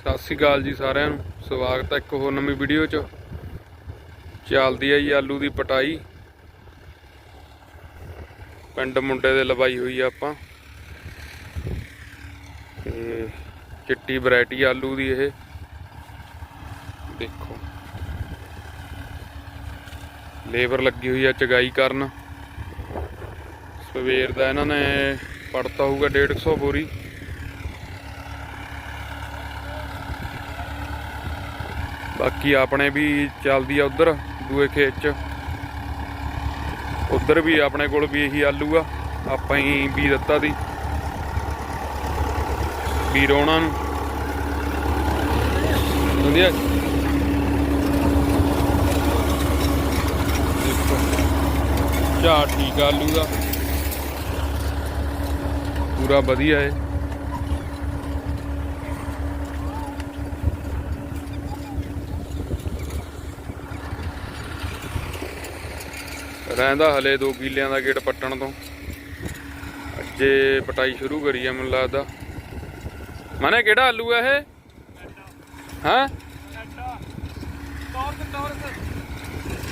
ਸਤਿ ਸ਼੍ਰੀ ਅਕਾਲ ਜੀ ਸਾਰਿਆਂ ਨੂੰ। ਸਵਾਗਤ ਹੈ ਇੱਕ ਹੋਰ ਨਵੀਂ ਵੀਡੀਓ 'ਚ। ਚੱਲਦੀ ਹੈ ਜੀ ਆਲੂ ਦੀ ਪਟਾਈ। ਪਿੰਡ ਮੁੰਡੇ ਦੇ ਲਵਾਈ ਹੋਈ ਆ ਆਪਾਂ। ਤੇ ਚਿੱਟੀ ਵੈਰਾਈਟੀ ਆਲੂ ਦੀ ਇਹ। ਦੇਖੋ। ਲੇਬਰ ਲੱਗੀ ਹੋਈ ਆ ਚਗਾਈ ਕਰਨ। ਸਵੇਰ ਦਾ ਇਹਨਾਂ ਨੇ ਪੜਤਾ ਹੋਊਗਾ 150 ਬੋਰੀ। ਬਾਕੀ ਆਪਣੇ ਵੀ ਚੱਲਦੀ ਆ ਉਧਰ, ਦੂਏ ਖੇਤ ਚ। ਉਧਰ ਵੀ ਆਪਣੇ ਕੋਲ ਵੀ ਇਹੀ ਆਲੂ ਆ, ਆਪਾਂ ਹੀ ਵੀ ਦਿੱਤਾ ਦੀ ਵੀ ਰੋਣਾ ਨੂੰ। ਵਧੀਆ। ਝਾੜ ਠੀਕ ਆਲੂ ਦਾ। ਪੂਰਾ ਵਧੀਆ ਹੈ ਰਹਿੰਦਾ ਹਲੇ 2 ਕਿੱਲਿਆਂ ਦਾ ਗੇਟ ਪੱਟਣ ਤੋਂ। ਅੱਜੇ ਪਟਾਈ ਸ਼ੁਰੂ ਕਰੀ ਆ, ਮੈਨੂੰ ਲੱਗਦਾ। ਮਾਨੇ ਕਿਹੜਾ ਆਲੂ ਹੈ ਇਹ? ਹਾਂ?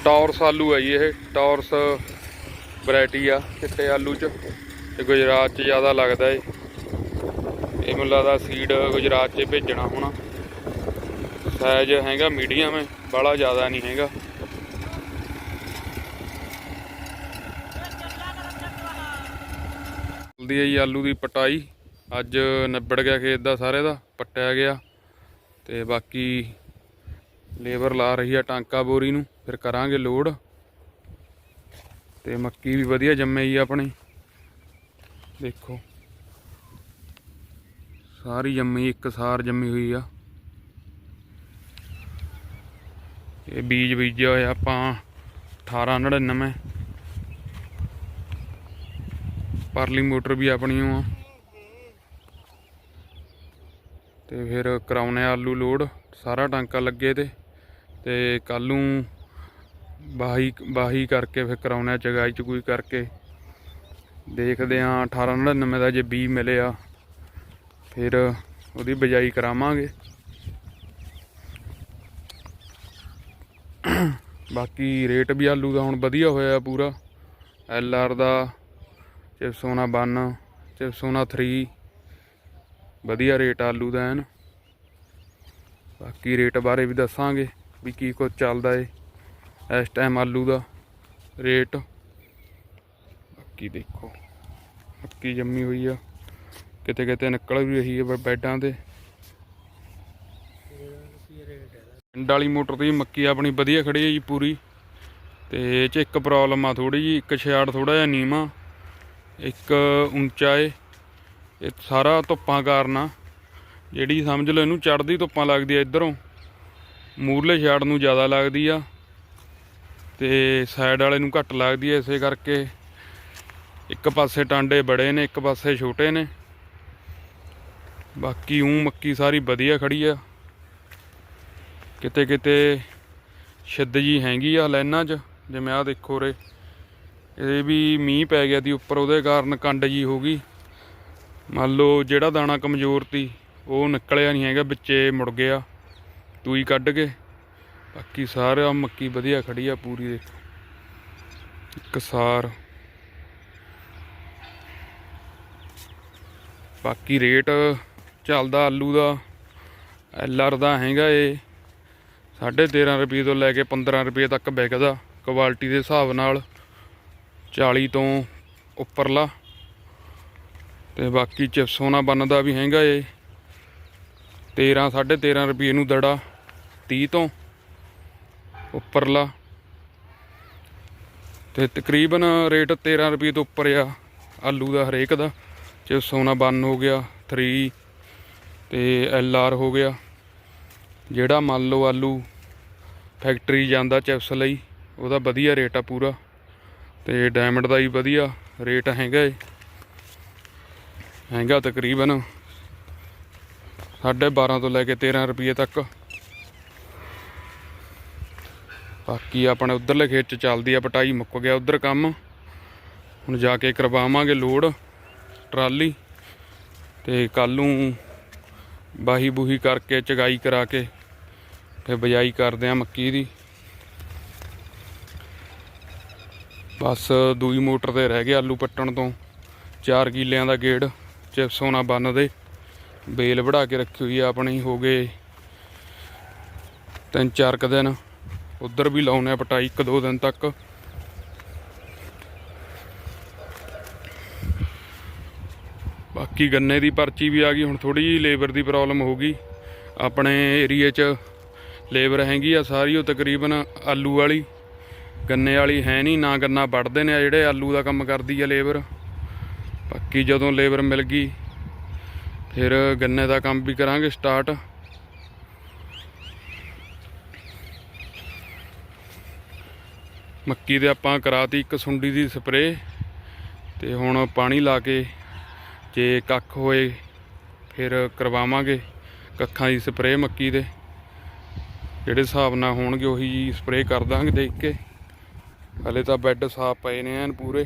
ਟੌਰਸ ਆਲੂ ਹੈ ਜੀ ਇਹ। ਟੌਰਸ ਵੈਰਾਈਟੀ ਆ ਚਿੱਟੇ ਆਲੂ ਚ। ਤੇ ਗੁਜਰਾਤ ਚ ਜ਼ਿਆਦਾ ਲੱਗਦਾ ਏ। ਇਹ ਮੈਨੂੰ ਲੱਗਦਾ ਸੀਡ ਗੁਜਰਾਤ ਚ ਭੇਜਣਾ ਹੋਣਾ। ਸਾਈਜ਼ ਹੈਗਾ ਮੀਡੀਅਮ ਹੈ ਬਾਲਾ ਜ਼ਿਆਦਾ ਨਹੀਂ ਹੈਗਾ। ਜਲਦੀ ਹੈ ਜੀ ਆਲੂ ਦੀ ਪਟਾਈ। ਅੱਜ ਨਿਬੜ ਗਿਆ ਖੇਤ ਦਾ ਸਾਰੇ ਦਾ, ਪੱਟਿਆ ਗਿਆ। ਤੇ ਬਾਕੀ ਲੇਬਰ ਲਾ ਰਹੀ ਆ ਟਾਂਕਾ ਬੋਰੀ ਨੂੰ, ਫਿਰ ਕਰਾਂਗੇ ਲੋਡ। ਤੇ ਮੱਕੀ ਵੀ ਵਧੀਆ ਜੰਮੇ ਜੀ ਆਪਣੀ। ਦੇਖੋ। ਸਾਰੀ ਜੰਮੀ, ਇੱਕ ਸਾਰ ਜੰਮੀ ਹੋਈ ਆ। ਇਹ ਬੀਜ ਬੀਜਿਆ ਹੋਇਆ ਆਪਾਂ 1899 ਪਰਲੀ ਮੋਟਰ ਵੀ ਆਪਣੀ ਆ। ਤੇ ਫਿਰ ਕਰਾਉਨੇ ਆਲੂ ਲੋਡ ਸਾਰਾ ਟਾਂਕਾ ਲੱਗੇ ਤੇ ਤੇ ਕੱਲ ਨੂੰ ਬਾਹੀ ਬਾਹੀ ਕਰਕੇ ਫਿਰ ਕਰਾਉਨੇ ਆ ਚਗਾਈ ਚ ਕੋਈ ਕਰਕੇ। ਦੇਖਦੇ ਆ 1899 ਦਾ ਜੇ ਬੀ ਮਿਲਿਆ ਫਿਰ ਉਹਦੀ ਬਜਾਈ ਕਰਾਵਾਂਗੇ। ਬਾਕੀ ਰੇਟ ਵੀ ਆਲੂ ਦਾ ਹੁਣ ਵਧੀਆ ਹੋਇਆ ਪੂਰਾ, ਐਲ ਆਰ ਦਾ ਚਿਪਸੋਨਾ 1 ਚਿਪਸੋਨਾ 3 ਵਧੀਆ ਰੇਟ ਆਲੂ ਦਾ ਐਨ। ਬਾਕੀ ਰੇਟ ਬਾਰੇ ਵੀ ਦੱਸਾਂਗੇ ਵੀ ਕੀ ਕੁਝ ਚੱਲਦਾ ਏ, ਇਸ ਟਾਈਮ ਆਲੂ ਦਾ ਰੇਟ। ਬਾਕੀ ਦੇਖੋ ਮੱਕੀ ਜੰਮੀ ਹੋਈ ਆ। ਕਿਤੇ ਕਿਤੇ ਨਿਕਲ ਵੀ ਰਹੀ ਹੈ ਬ- ਬੈਡਾਂ ਤੇ। ਪਿੰਡ ਵਾਲੀ ਮੋਟਰ ਤੇ ਮੱਕੀ ਆਪਣੀ ਵਧੀਆ ਖੜੀ ਹੈ ਜੀ ਪੂਰੀ। ਤੇ ਇਹ ਚ ਇੱਕ ਪ੍ਰੋਬਲਮ ਆ ਥੋੜੀ ਜੀ ਇੱਕ ਛਿਆੜ ਥੋੜਾ ਜਿਹਾ ਨੀਵਾਂ। ਇੱਕ ਉੱਚਾ ਏ, ਇਹ ਸਾਰਾ ਧੁੱਪਾਂ ਕਾਰਨ ਆ। ਜਿਹੜੀ ਸਮਝ ਲਓ ਇਹਨੂੰ ਚੜਦੀ ਧੁੱਪਾਂ ਲੱਗਦੀ ਆ ਇਧਰੋਂ, ਮੂਰਲੇ ਛਾੜ ਨੂੰ ਜ਼ਿਆਦਾ ਲੱਗਦੀ ਆ ਤੇ ਸਾਈਡ ਵਾਲੇ ਨੂੰ ਘੱਟ ਲੱਗਦੀ ਐ ਇਸੇ ਕਰਕੇ। ਇੱਕ ਪਾਸੇ ਟਾਂਡੇ ਬੜੇ ਨੇ, ਇੱਕ ਪਾਸੇ ਛੋਟੇ ਨੇ। ਬਾਕੀ ਉਂ ਮੱਕੀ ਸਾਰੀ ਵਧੀਆ ਖੜੀ ਆ। ਕਿਤੇ ਕਿਤੇ ਛਿੱਦ ਜੀ ਹੈਗੀ ਆ ਲਾਈਨਾਂ 'ਚ, ਜਿਵੇਂ ਆ ਦੇਖੋ ਰੇ ਇਹ ਵੀ ਮੀਂਹ ਪੈ ਗਿਆ ਦੀ ਉੱਪਰ ਉਹਦੇ ਕਾਰਨ ਕੰਡ ਜੀ ਹੋ ਗਈ। ਮੰਨ ਲਓ ਜਿਹੜਾ ਦਾਣਾ ਕਮਜ਼ੋਰ ਤੀ ਉਹ ਨਿਕਲਿਆ ਨਹੀਂ ਹੈਗਾ, ਵਿੱਚੇ ਮੁੜ ਗਿਆ। ਤੂਈ ਕੱਢ ਕੇ, ਬਾਕੀ ਸਾਰਾ ਮੱਕੀ ਵਧੀਆ ਖੜੀ ਆ ਪੂਰੀ ਦੇਖੋ। ਕਸਾਰ ਬਾਕੀ ਰੇਟ ਚੱਲਦਾ ਆਲੂ ਦਾ, ਐਲ ਆਰ ਦਾ ਹੈਗਾ ਏ। 13.5 ਰੁਪਏ ਤੋਂ ਲੈ ਕੇ 15 ਰੁਪਏ ਤੱਕ ਵਿਕਦਾ, ਕੁਆਲਿਟੀ ਦੇ ਹਿਸਾਬ ਨਾਲ। 40 ਤੋਂ ਉੱਪਰਲਾ। ਤੇ ਬਾਕੀ ਚਿਪਸ ਚਿਪਸੋਨਾ ਬਣਦਾ ਵੀ ਹੈਗਾ ਏ। 13 13.5 ਰੁਪਏ ਨੂੰ ਦੜਾ 30 ਤੋਂ ਉੱਪਰਲਾ। ਤੇ ਤਕਰੀਬਨ ਰੇਟ 13 ਰੁਪਏ ਤੋਂ ਉੱਪਰ ਆ, ਆਲੂ ਦਾ ਹਰੇਕ ਦਾ। ਚਿਪਸੋਨਾ ਬੰਨ ਹੋ ਗਿਆ 3 ਤੇ ਐਲ ਆਰ ਹੋ ਗਿਆ। ਜਿਹੜਾ ਮੰਨ ਲਓ ਆਲੂ ਫੈਕਟਰੀ ਜਾਂਦਾ ਚਿਪਸ ਲਈ, ਉਹਦਾ ਵਧੀਆ ਰੇਟ ਆ ਪੂਰਾ। ਤੇ ਡਾਇਮੰਡ ਦਾ ਹੀ ਵਧੀਆ ਰੇਟ ਹੈਗਾ ਏ। ਹੈਗਾ ਤਕਰੀਬਨ 12.5 ਤੋਂ ਲੈ ਕੇ 13 ਰੁਪਏ ਤੱਕ। ਬਾਕੀ ਆਪਣੇ ਉਧਰਲੇ ਖੇਤ ਚ ਚੱਲਦੀ ਆ, ਪਟਾਈ ਮੁੱਕ ਗਿਆ ਉਧਰ ਕੰਮ। ਹੁਣ ਜਾ ਕੇ ਕਰਵਾਵਾਂਗੇ ਲੋਡ, ਟਰਾਲੀ ਤੇ ਕੱਲ ਨੂੰ ਬਾਹੀ ਬੂਹੀ ਕਰਕੇ ਚਗਾਈ ਕਰਾ ਕੇ ਫਿਰ ਬਜਾਈ ਕਰਦੇ ਆ ਮੱਕੀ ਦੀ। ਬਸ ਦੂਈ ਮੋਟਰ ਤੇ ਰਹਿ ਗਿਆ ਆਲੂ ਪੱਟਣ ਤੋਂ। 4 ਕਿੱਲਿਆਂ ਦਾ ਗੇੜ, ਚਿਪਸੋਂ ਨਾ ਬੰਨ ਦੇ। ਬੇਲ ਵੜਾ ਕੇ ਰੱਖੀ ਹੋਈ ਆ ਆਪਣੀ, ਹੋ ਗਏ ਤਿੰਨ ਚਾਰ ਕੁ ਦਿਨ। ਉਧਰ ਵੀ ਲਾਉਨੇ ਆ ਪਟਾਈ, ਇੱਕ ਦੋ ਦਿਨ ਤੱਕ। ਬਾਕੀ ਗੰਨੇ ਦੀ ਪਰਚੀ ਵੀ ਆ ਗਈ, ਹੁਣ ਥੋੜੀ ਜਿਹੀ ਲੇਬਰ ਦੀ ਪ੍ਰੋਬਲਮ ਹੋ ਗਈ। ਆਪਣੇ ਏਰੀਏ 'ਚ ਲੇਬਰ ਹੈਗੀ ਆ ਸਾਰੀ, ਉਹ ਤਕਰੀਬਨ ਆਲੂ ਵਾਲੀ। ਗੰਨੇ ਵਾਲੀ ਹੈ ਨਹੀਂ, ਨਾ ਗੰਨਾ ਵੱਢਦੇ ਨੇ ਜਿਹੜੇ ਆਲੂ ਦਾ ਕੰਮ ਕਰਦੀ ਆ ਲੇਬਰ। ਬਾਕੀ ਜਦੋਂ ਲੇਬਰ ਮਿਲ ਗਈ, ਫਿਰ ਗੰਨੇ ਦਾ ਕੰਮ ਵੀ ਕਰਾਂਗੇ ਸਟਾਰਟ। ਮੱਕੀ ਦੇ ਆਪਾਂ ਕਰਾਤੀ ਇੱਕ ਸੁੰਡੀ ਦੀ ਸਪਰੇ ਤੇ ਹੁਣ ਪਾਣੀ ਲਾ ਕੇ ਜੇ ਕੱਖ ਹੋਏ, ਫਿਰ ਕਰਵਾਵਾਂਗੇ ਕੱਖਾਂ ਦੀ ਸਪਰੇ ਮੱਕੀ ਦੇ। ਜਿਹੜੇ ਹਿਸਾਬ ਨਾਲ ਹੋਣਗੇ, ਉਹੀ ਸਪਰੇ ਕਰ ਦਾਂਗੇ ਦੇਖ ਕੇ। ਹਲੇ ਤਾਂ ਬੈੱਡ ਸਾਫ਼ ਪਏ ਨੇ ਐਨ ਪੂਰੇ।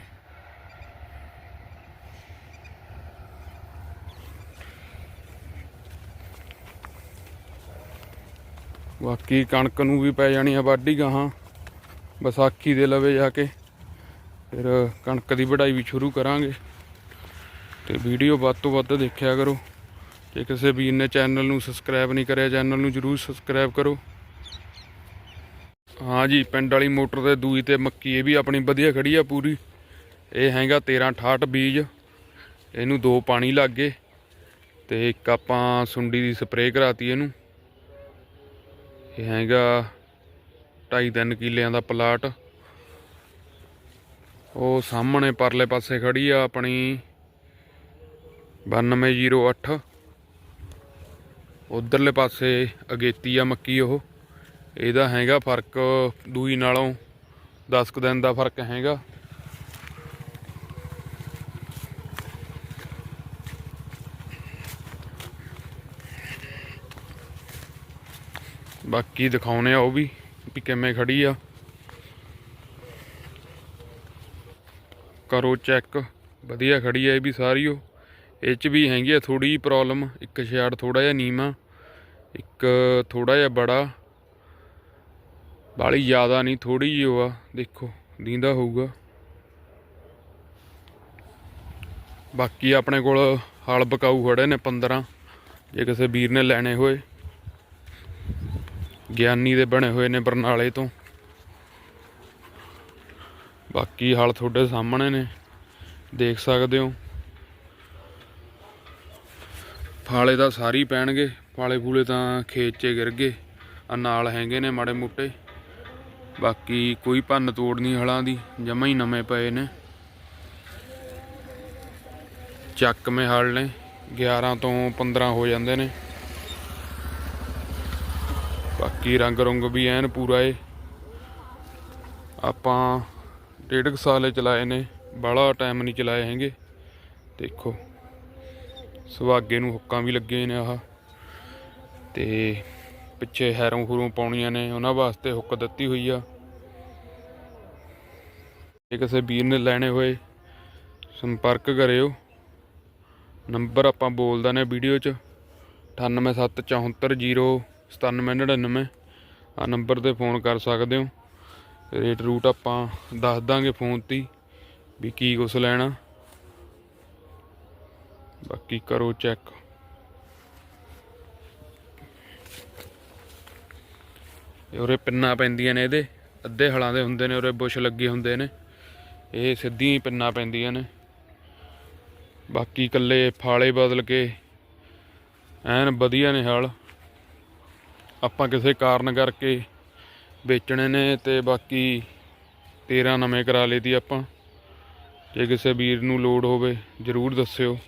ਬਾਕੀ ਕਣਕ ਨੂੰ ਵੀ ਪੈ ਜਾਣੀ ਆ ਵਾਢੀ ਗਾਹਾਂ। ਵਿਸਾਖੀ ਦੇ ਲਵੇ ਜਾ ਕੇ। ਫਿਰ ਕਣਕ ਦੀ ਵਢਾਈ ਵੀ ਸ਼ੁਰੂ ਕਰਾਂਗੇ। ਤੇ ਵੀਡੀਓ ਵੱਧ ਤੋਂ ਵੱਧ ਦੇਖਿਆ ਕਰੋ। ਜੇ ਕਿਸੇ ਵੀਰ ਨੇ ਚੈਨਲ ਨੂੰ ਸਬਸਕ੍ਰਾਈਬ ਨਹੀਂ ਕਰਿਆ, ਚੈਨਲ ਨੂੰ ਜਰੂਰ ਸਬਸਕ੍ਰਾਈਬ ਕਰੋ। ਹਾਂ ਜੀ, ਪਿੰਡ ਵਾਲੀ ਮੋਟਰ ਤੇ ਦੂਈ ਤੇ ਮੱਕੀ, ਇਹ ਵੀ ਆਪਣੀ ਵਧੀਆ ਖੜੀ ਆ ਪੂਰੀ। ਇਹ ਹੈਗਾ 1368 ਬੀਜ, ਇਹਨੂੰ ਦੋ ਪਾਣੀ ਲੱਗ ਗਏ ਤੇ ਇੱਕ ਆਪਾਂ ਸੁੰਡੀ ਦੀ ਸਪਰੇਅ ਕਰਾਤੀ ਇਹਨੂੰ। ਇਹ ਹੈਗਾ 2.5 ਕਿੱਲਿਆਂ ਦਾ ਪਲਾਟ। ਉਹ ਸਾਹਮਣੇ ਪਰਲੇ ਪਾਸੇ ਖੜੀ ਆ ਆਪਣੀ 9208 ਉਧਰਲੇ ਪਾਸੇ ਅਗੇਤੀ ਆ ਮੱਕੀ ਉਹ। ਇਹਦਾ ਹੈਗਾ ਫ਼ਰਕ ਦੂਈ ਨਾਲੋਂ 10 ਕੁ ਦਿਨ ਦਾ ਫ਼ਰਕ ਹੈਗਾ। ਬਾਕੀ ਦਿਖਾਉਨੇ ਆ ਉਹ ਵੀ ਵੀ ਕਿਵੇਂ ਖੜੀ ਆ। ਕਰੋ ਚੈੱਕ, ਵਧੀਆ ਖੜੀ ਆ ਇਹ ਵੀ ਸਾਰੀ ਉਹ। ਇਹ ਚ ਵੀ ਹੈਗੀ ਆ ਥੋੜੀ ਜਿਹੀ ਪ੍ਰੋਬਲਮ ਇੱਕ ਛਿਆੜ ਥੋੜਾ ਜਿਹਾ ਨੀਵਾਂ, ਇੱਕ ਥੋੜਾ ਜਿਹਾ ਬੜਾ। ਬਾਲੀ ਜ਼ਿਆਦਾ ਨਹੀਂ ਥੋੜੀ ਜਿਹੀ ਉਹ ਆ, ਦੇਖੋ, ਦੀਂਦਾ ਹੋਊਗਾ। ਬਾਕੀ ਆਪਣੇ ਕੋਲ ਹਲ ਬਕਾਊ ਖੜੇ ਨੇ 15 ਜੇ ਕਿਸੇ ਵੀਰ ਨੇ ਲੈਣੇ ਹੋਏ। ਗਿਆਨੀ ਦੇ ਬਣੇ ਹੋਏ ਨੇ ਬਰਨਾਲੇ ਤੋਂ। ਬਾਕੀ ਹਲ ਤੁਹਾਡੇ ਸਾਹਮਣੇ ਨੇ, ਦੇਖ ਸਕਦੇ ਹੋ। ਫਾਲੇ ਤਾਂ ਸਾਰੀ ਪੈਣਗੇ ਫਾਲੇ ਫੂਲੇ ਤਾਂ ਖੇਤ 'ਚ ਗਿਰ ਗਏ। ਆ ਨਾਲ ਹੈਗੇ ਨੇ ਮਾੜੇ ਮੋਟੇ। ਬਾਕੀ ਕੋਈ ਭੰਨ ਤੋੜ ਨਹੀਂ ਹਲਾਂ ਦੀ, ਜਮਾ ਹੀ ਨਵੇਂ ਪਏ ਨੇ। ਚੱਕ ਚੱਕਵੇਂ ਹਲ ਨੇ 11 ਤੋਂ 15 ਹੋ ਜਾਂਦੇ ਨੇ। ਬਾਕੀ ਰੰਗ ਰੁੰਗ ਵੀ ਐਨ ਪੂਰਾ ਏ। ਆਪਾਂ ਡੇਢ ਕੁ ਸਾਲੇ ਚਲਾਏ ਨੇ, ਬਾਹਲਾ ਟਾਈਮ ਨਹੀਂ ਚਲਾਏ ਹੈਗੇ। ਦੇਖੋ, ਸੁਹਾਗੇ ਨੂੰ ਹੁੱਕਾਂ ਵੀ ਲੱਗੇ ਨੇ ਆਹ। ਤੇ ਪਿੱਛੇ ਹੈਰੋਂ ਹੂਰੋਂ ਪਾਉਣੀਆਂ ਨੇ, ਉਹਨਾਂ ਵਾਸਤੇ ਹੁੱਕ ਦਿੱਤੀ ਹੋਈ ਆ। ਜੇ ਕਿਸੇ ਵੀਰ ਨੇ ਲੈਣੇ ਹੋਏ, ਸੰਪਰਕ ਕਰਿਓ। ਨੰਬਰ ਆਪਾਂ ਬੋਲਦਾ ਨੇ ਵੀਡੀਓ 'ਚ 9874409799 ਆ ਨੰਬਰ ਤੇ ਫੋਨ ਕਰ ਸਕਦੇ ਹੋ। ਰੇਟ ਰੂਟ ਆਪਾਂ ਦੱਸ ਦਾਂਗੇ ਫੋਨ ਤੇ ਵੀ ਕੀ ਕੁਛ ਲੈਣਾ। ਬਾਕੀ ਕਰੋ ਚੈੱਕ। ਉਰੇ ਪਿੰਨਾ ਪੈਂਦੀਆਂ ਨੇ ਇਹਦੇ, ਅੱਧੇ ਹਲਾਂ ਦੇ ਹੁੰਦੇ ਨੇ, ਉਰੇ ਬੁਸ਼ ਲੱਗੇ ਹੁੰਦੇ ਨੇ। ਇਹ ਸਿੱਧੀਆਂ ਹੀ ਪਿੰਨਾ ਪੈਂਦੀਆਂ ਨੇ। ਬਾਕੀ ਇਕੱਲੇ ਫਾਲੇ ਬਦਲ ਕੇ ਐਨ ਵਧੀਆ ਨੇ ਹਲ। ਆਪਾਂ ਕਿਸੇ ਕਾਰਨ ਕਰਕੇ ਵੇਚਣੇ ਨੇ ਤੇ ਬਾਕੀ 13 ਨਵੇਂ ਕਰਾ ਲਏ ਤੀ ਆਪਾਂ। ਜੇ ਕਿਸੇ ਵੀਰ ਨੂੰ ਲੋੜ ਹੋਵੇ, ਜਰੂਰ ਦੱਸਿਓ।